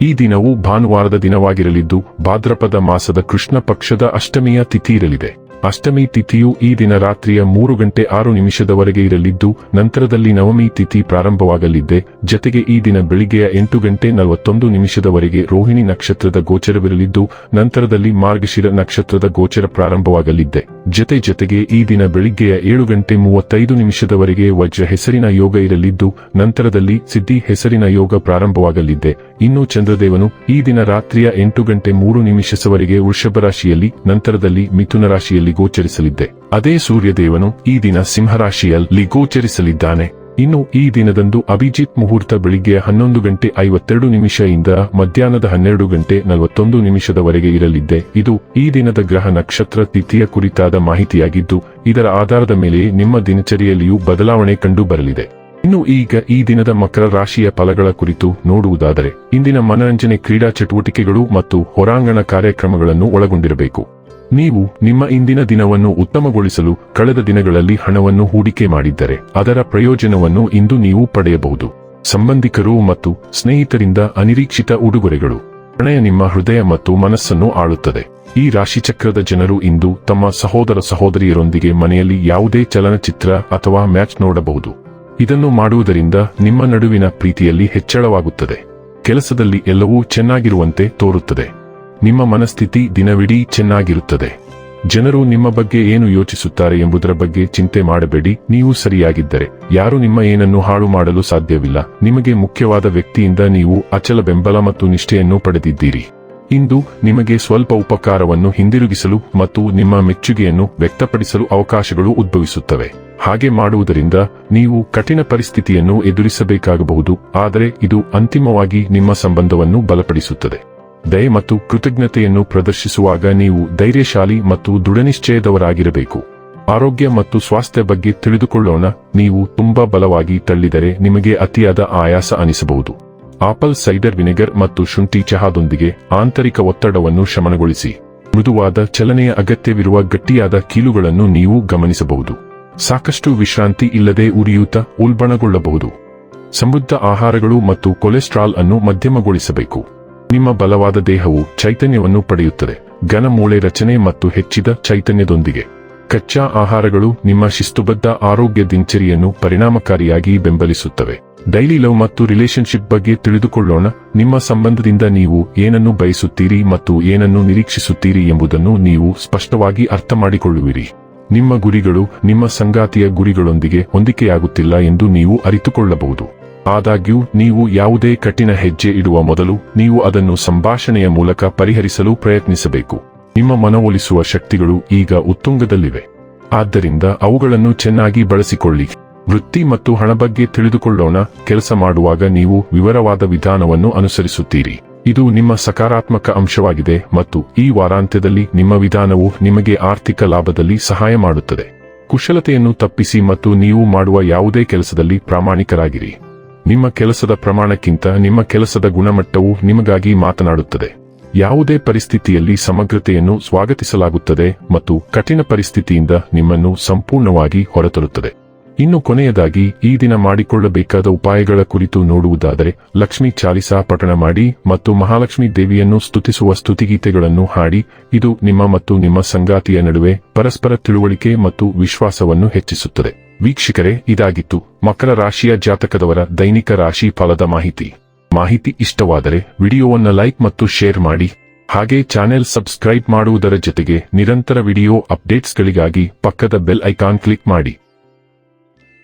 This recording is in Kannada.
ಈ ದಿನವು ಭಾನುವಾರದ ದಿನವಾಗಿರಲಿದ್ದು ಭಾದ್ರಪದ ಮಾಸದ ಕೃಷ್ಣ ಪಕ್ಷದ ಅಷ್ಟಮಿಯ ತಿಥಿ ಇರಲಿದೆ. ಅಷ್ಟಮಿ ತಿಥಿಯು ಈ ದಿನ ರಾತ್ರಿಯ ಮೂರು ಗಂಟೆ ಆರು ನಿಮಿಷದವರೆಗೆ ಇರಲಿದ್ದು, ನಂತರದಲ್ಲಿ ನವಮಿ ತಿಥಿ ಪ್ರಾರಂಭವಾಗಲಿದೆ. ಜತೆಗೆ ಈ ದಿನ ಬೆಳಿಗ್ಗೆಯ ಎಂಟು ಗಂಟೆ ನಲವತ್ತೊಂದು ನಿಮಿಷದವರೆಗೆ ರೋಹಿಣಿ ನಕ್ಷತ್ರದ ಗೋಚರವಿರಲಿದ್ದು, ನಂತರದಲ್ಲಿ ಮಾರ್ಗಶಿರ ನಕ್ಷತ್ರದ ಗೋಚರ ಪ್ರಾರಂಭವಾಗಲಿದೆ. ಜತೆ ಜತೆಗೆ ಈ ದಿನ ಬೆಳಿಗ್ಗೆಯ ಏಳು ಗಂಟೆ ಮೂವತ್ತೈದು ನಿಮಿಷದವರೆಗೆ ವಜ್ರ ಹೆಸರಿನ ಯೋಗ ಇರಲಿದ್ದು, ನಂತರದಲ್ಲಿ ಸಿದ್ಧಿ ಹೆಸರಿನ ಯೋಗ ಪ್ರಾರಂಭವಾಗಲಿದೆ. ಇನ್ನು ಚಂದ್ರದೇವನು ಈ ದಿನ ರಾತ್ರಿಯ ಎಂಟು ಗಂಟೆ ಮೂರು ನಿಮಿಷದವರೆಗೆ ವೃಷಭ ರಾಶಿಯಲ್ಲಿ, ನಂತರದಲ್ಲಿ ಮಿಥುನ ರಾಶಿಯಲ್ಲಿ ಗೋಚರಿಸಲಿದ್ದೆ. ಅದೇ ಸೂರ್ಯದೇವನು ಈ ದಿನ ಸಿಂಹರಾಶಿಯಲ್ಲಿ ಗೋಚರಿಸಲಿದ್ದಾನೆ. ಇನ್ನು ಈ ದಿನದಂದು ಅಭಿಜಿತ್ ಮುಹೂರ್ತ ಬೆಳಿಗ್ಗೆ ಹನ್ನೊಂದು ಗಂಟೆ ಐವತ್ತೆರಡು ನಿಮಿಷದಿಂದ ಮಧ್ಯಾಹ್ನದ ಹನ್ನೆರಡು ಗಂಟೆ ನಲವತ್ತೊಂದು ನಿಮಿಷದವರೆಗೆ ಇರಲಿದ್ದೆ. ಇದು ಈ ದಿನದ ಗ್ರಹ ನಕ್ಷತ್ರ ತಿಥಿಯ ಕುರಿತಾದ ಮಾಹಿತಿಯಾಗಿದ್ದು, ಇದರ ಆಧಾರದ ಮೇಲೆ ನಿಮ್ಮ ದಿನಚರಿಯಲ್ಲಿಯೂ ಬದಲಾವಣೆ ಕಂಡು ಬರಲಿದೆ. ಇನ್ನು ಈಗ ಈ ದಿನದ ಮಕರ ರಾಶಿಯ ಫಲಗಳ ಕುರಿತು ನೋಡುವುದಾದರೆ, ಇಂದಿನ ಮನರಂಜನೆ ಕ್ರೀಡಾ ಚಟುವಟಿಕೆಗಳು ಮತ್ತು ಹೊರಾಂಗಣ ಕಾರ್ಯಕ್ರಮಗಳನ್ನು ಒಳಗೊಂಡಿರಬೇಕು. ನೀವು ನಿಮ್ಮ ಇಂದಿನ ದಿನವನ್ನು ಉತ್ತಮಗೊಳಿಸಲು ಕಳೆದ ದಿನಗಳಲ್ಲಿ ಹಣವನ್ನು ಹೂಡಿಕೆ ಮಾಡಿದ್ದರೆ ಅದರ ಪ್ರಯೋಜನವನ್ನು ಇಂದು ನೀವು ಪಡೆಯಬಹುದು. ಸಂಬಂಧಿಕರು ಮತ್ತು ಸ್ನೇಹಿತರಿಂದ ಅನಿರೀಕ್ಷಿತ ಉಡುಗೊರೆಗಳು. ಪ್ರಣಯ ನಿಮ್ಮ ಹೃದಯ ಮತ್ತು ಮನಸ್ಸನ್ನು ಆಳುತ್ತದೆ. ಈ ರಾಶಿಚಕ್ರದ ಜನರು ಇಂದು ತಮ್ಮ ಸಹೋದರ ಸಹೋದರಿಯರೊಂದಿಗೆ ಮನೆಯಲ್ಲಿ ಯಾವುದೇ ಚಲನಚಿತ್ರ ಅಥವಾ ಮ್ಯಾಚ್ ನೋಡಬಹುದು. ಇದನ್ನು ಮಾಡುವುದರಿಂದ ನಿಮ್ಮ ನಡುವಿನ ಪ್ರೀತಿಯಲ್ಲಿ ಹೆಚ್ಚಳವಾಗುತ್ತದೆ. ಕೆಲಸದಲ್ಲಿ ಎಲ್ಲವೂ ಚೆನ್ನಾಗಿರುವಂತೆ ತೋರುತ್ತದೆ. ನಿಮ್ಮ ಮನಸ್ಥಿತಿ ದಿನವಿಡೀ ಚೆನ್ನಾಗಿರುತ್ತದೆ. ಜನರು ನಿಮ್ಮ ಬಗ್ಗೆ ಏನು ಯೋಚಿಸುತ್ತಾರೆ ಎಂಬುದರ ಬಗ್ಗೆ ಚಿಂತೆ ಮಾಡಬೇಡಿ, ನೀವು ಸರಿಯಾಗಿದ್ದರೆ. ಯಾರು ನಿಮ್ಮ ಏನನ್ನು ಹಾಳು ಮಾಡಲು ಸಾಧ್ಯವಿಲ್ಲ. ನಿಮಗೆ ಮುಖ್ಯವಾದ ವ್ಯಕ್ತಿಯಿಂದ ನೀವು ಅಚಲ ಬೆಂಬಲ ಮತ್ತು ನಿಷ್ಠೆಯನ್ನು ಪಡೆದಿದ್ದೀರಿ. ಇಂದು ನಿಮಗೆ ಸ್ವಲ್ಪ ಉಪಕಾರವನ್ನು ಹಿಂದಿರುಗಿಸಲು ಮತ್ತು ನಿಮ್ಮ ಮೆಚ್ಚುಗೆಯನ್ನು ವ್ಯಕ್ತಪಡಿಸಲು ಅವಕಾಶಗಳು ಉದ್ಭವಿಸುತ್ತವೆ. ಹಾಗೆ ಮಾಡುವುದರಿಂದ ನೀವು ಕಠಿಣ ಪರಿಸ್ಥಿತಿಯನ್ನು ಎದುರಿಸಬೇಕಾಗಬಹುದು, ಆದರೆ ಇದು ಅಂತಿಮವಾಗಿ ನಿಮ್ಮ ಸಂಬಂಧವನ್ನು ಬಲಪಡಿಸುತ್ತದೆ. ದಯೆ ಮತ್ತು ಕೃತಜ್ಞತೆಯನ್ನು ಪ್ರದರ್ಶಿಸುವಾಗ ನೀವು ಧೈರ್ಯಶಾಲಿ ಮತ್ತು ದೃಢನಿಶ್ಚಯದವರಾಗಿರಬೇಕು. ಆರೋಗ್ಯ ಮತ್ತು ಸ್ವಾಸ್ಥ್ಯ ಬಗ್ಗೆ ತಿಳಿದುಕೊಳ್ಳೋಣ, ನೀವು ತುಂಬಾ ಬಲವಾಗಿ ತಳ್ಳಿದರೆ ನಿಮಗೆ ಅತಿಯಾದ ಆಯಾಸ ಅನಿಸಬಹುದು. ಆಪಲ್ ಸೈಡರ್ ವಿನೆಗರ್ ಮತ್ತು ಶುಂಠಿ ಚಹಾದೊಂದಿಗೆ ಆಂತರಿಕ ಒತ್ತಡವನ್ನು ಶಮನಗೊಳಿಸಿ. ಮೃದುವಾದ ಚಲನೆಯ ಅಗತ್ಯವಿರುವ ಗಟ್ಟಿಯಾದ ಕೀಲುಗಳನ್ನು ನೀವು ಗಮನಿಸಬಹುದು. ಸಾಕಷ್ಟು ವಿಶ್ರಾಂತಿ ಇಲ್ಲದೆ ಉರಿಯೂತ, ಉಲ್ಬಣಗೊಳ್ಳಬಹುದು. ಸಮೃದ್ಧ ಆಹಾರಗಳು ಮತ್ತು ಕೊಲೆಸ್ಟ್ರಾಲ್ ಅನ್ನು ಮಧ್ಯಮಗೊಳಿಸಬೇಕು. ನಿಮ್ಮ ಬಲವಾದ ದೇಹವು ಚೈತನ್ಯವನ್ನು ಪಡೆಯುತ್ತದೆ. ಘನ ಮೂಳೆ ರಚನೆ ಮತ್ತು ಹೆಚ್ಚಿದ ಚೈತನ್ಯದೊಂದಿಗೆ. ಕಚ್ಚಾ ಆಹಾರಗಳು ನಿಮ್ಮ ಶಿಸ್ತುಬದ್ಧ ಆರೋಗ್ಯ ದಿನಚರಿಯನ್ನು ಪರಿಣಾಮಕಾರಿಯಾಗಿ ಬೆಂಬಲಿಸುತ್ತವೆ. ಡೈಲಿ ಲವ್ ಮತ್ತು ರಿಲೇಶನ್ಶಿಪ್ ಬಗ್ಗೆ ತಿಳಿದುಕೊಳ್ಳೋಣ. ನಿಮ್ಮ ಸಂಬಂಧದಿಂದ ನೀವು ಏನನ್ನು ಬಯಸುತ್ತೀರಿ ಮತ್ತು ಏನನ್ನು ನಿರೀಕ್ಷಿಸುತ್ತೀರಿ ಎಂಬುದನ್ನು ನೀವು ಸ್ಪಷ್ಟವಾಗಿ ಅರ್ಥ ಮಾಡಿಕೊಳ್ಳುವಿರಿ ನಿಮ್ಮ ಗುರಿಗಳು ನಿಮ್ಮ ಸಂಗಾತಿಯ ಗುರಿಗಳೊಂದಿಗೆ ಹೊಂದಿಕೆಯಾಗುತ್ತಿಲ್ಲ ಎಂದು ನೀವು ಅರಿತುಕೊಳ್ಳಬಹುದು. ಆದಾಗ್ಯೂ, ನೀವು ಯಾವುದೇ ಕಠಿಣ ಹೆಜ್ಜೆ ಇಡುವ ಮೊದಲು ನೀವು ಅದನ್ನು ಸಂಭಾಷಣೆಯ ಮೂಲಕ ಪರಿಹರಿಸಲು ಪ್ರಯತ್ನಿಸಬೇಕು. ನಿಮ್ಮ ಮನವೊಲಿಸುವ ಶಕ್ತಿಗಳು ಈಗ ಉತ್ತುಂಗದಲ್ಲಿವೆ. ಆದ್ದರಿಂದ ಅವುಗಳನ್ನು ಚೆನ್ನಾಗಿ ಬಳಸಿಕೊಳ್ಳಿ. ವೃತ್ತಿ ಮತ್ತು ಹಣ ಬಗ್ಗೆ ತಿಳಿದುಕೊಳ್ಳೋಣ. ಕೆಲಸ ಮಾಡುವಾಗ ನೀವು ವಿವರವಾದ ವಿಧಾನವನ್ನು ಅನುಸರಿಸುತ್ತೀರಿ. ಇದು ನಿಮ್ಮ ಸಕಾರಾತ್ಮಕ ಅಂಶವಾಗಿದೆ ಮತ್ತು ಈ ವಾರಾಂತ್ಯದಲ್ಲಿ ನಿಮ್ಮ ವಿಧಾನವು ನಿಮಗೆ ಆರ್ಥಿಕ ಲಾಭದಲ್ಲಿ ಸಹಾಯ ಮಾಡುತ್ತದೆ. ಕುಶಲತೆಯನ್ನು ತಪ್ಪಿಸಿ ಮತ್ತು ನೀವು ಮಾಡುವ ಯಾವುದೇ ಕೆಲಸದಲ್ಲಿ ಪ್ರಾಮಾಣಿಕರಾಗಿರಿ. ನಿಮ್ಮ ಕೆಲಸದ ಪ್ರಮಾಣಕ್ಕಿಂತ ನಿಮ್ಮ ಕೆಲಸದ ಗುಣಮಟ್ಟವು ನಿಮಗಾಗಿ ಮಾತನಾಡುತ್ತದೆ. ಯಾವುದೇ ಪರಿಸ್ಥಿತಿಯಲ್ಲಿ ಸಮಗ್ರತೆಯನ್ನು ಸ್ವಾಗತಿಸಲಾಗುತ್ತದೆ ಮತ್ತು ಕಠಿಣ ಪರಿಸ್ಥಿತಿಯಿಂದ ನಿಮ್ಮನ್ನು ಸಂಪೂರ್ಣವಾಗಿ ಹೊರತರುತ್ತದೆ. ಇನ್ನು ಕೊನೆಯದಾಗಿ, ಈ ದಿನ ಮಾಡಿಕೊಳ್ಳಬೇಕಾದ ಉಪಾಯಗಳ ಕುರಿತು ನೋಡುವುದಾದರೆ, ಲಕ್ಷ್ಮೀ ಚಾಲಿಸಾ ಪಠಣ ಮಾಡಿ ಮತ್ತು ಮಹಾಲಕ್ಷ್ಮಿ ದೇವಿಯನ್ನು ಸ್ತುತಿಸುವ ಸ್ತುತಿಗೀತೆಗಳನ್ನು ಹಾಡಿ, ಇದು ನಿಮ್ಮ ಮತ್ತು ನಿಮ್ಮ ಸಂಗಾತಿಯ ನಡುವೆ ಪರಸ್ಪರ ತಿಳುವಳಿಕೆ ಮತ್ತು ವಿಶ್ವಾಸವನ್ನು ಹೆಚ್ಚಿಸುತ್ತದೆ. ವೀಕ್ಷಕರೇ, ಇದಾಗಿತ್ತು ಮಕರ ರಾಶಿಯ ಜಾತಕದವರ ದೈನಿಕ ರಾಶಿ ಫಲದ ಮಾಹಿತಿ. ಮಾಹಿತಿ ಇಷ್ಟವಾದರೆ, ವಿಡಿಯೋವನ್ನು ಲೈಕ್ ಮತ್ತು ಶೇರ್ ಮಾಡಿ. ಹಾಗೆ ಚಾನೆಲ್ ಸಬ್ಸ್ಕ್ರೈಬ್ ಮಾಡುವುದರ ಜೊತೆಗೆ ನಿರಂತರ ವಿಡಿಯೋ ಅಪ್ಡೇಟ್ಸ್ಗಳಿಗಾಗಿ ಪಕ್ಕದ ಬೆಲ್ ಐಕಾನ್ ಕ್ಲಿಕ್ ಮಾಡಿ.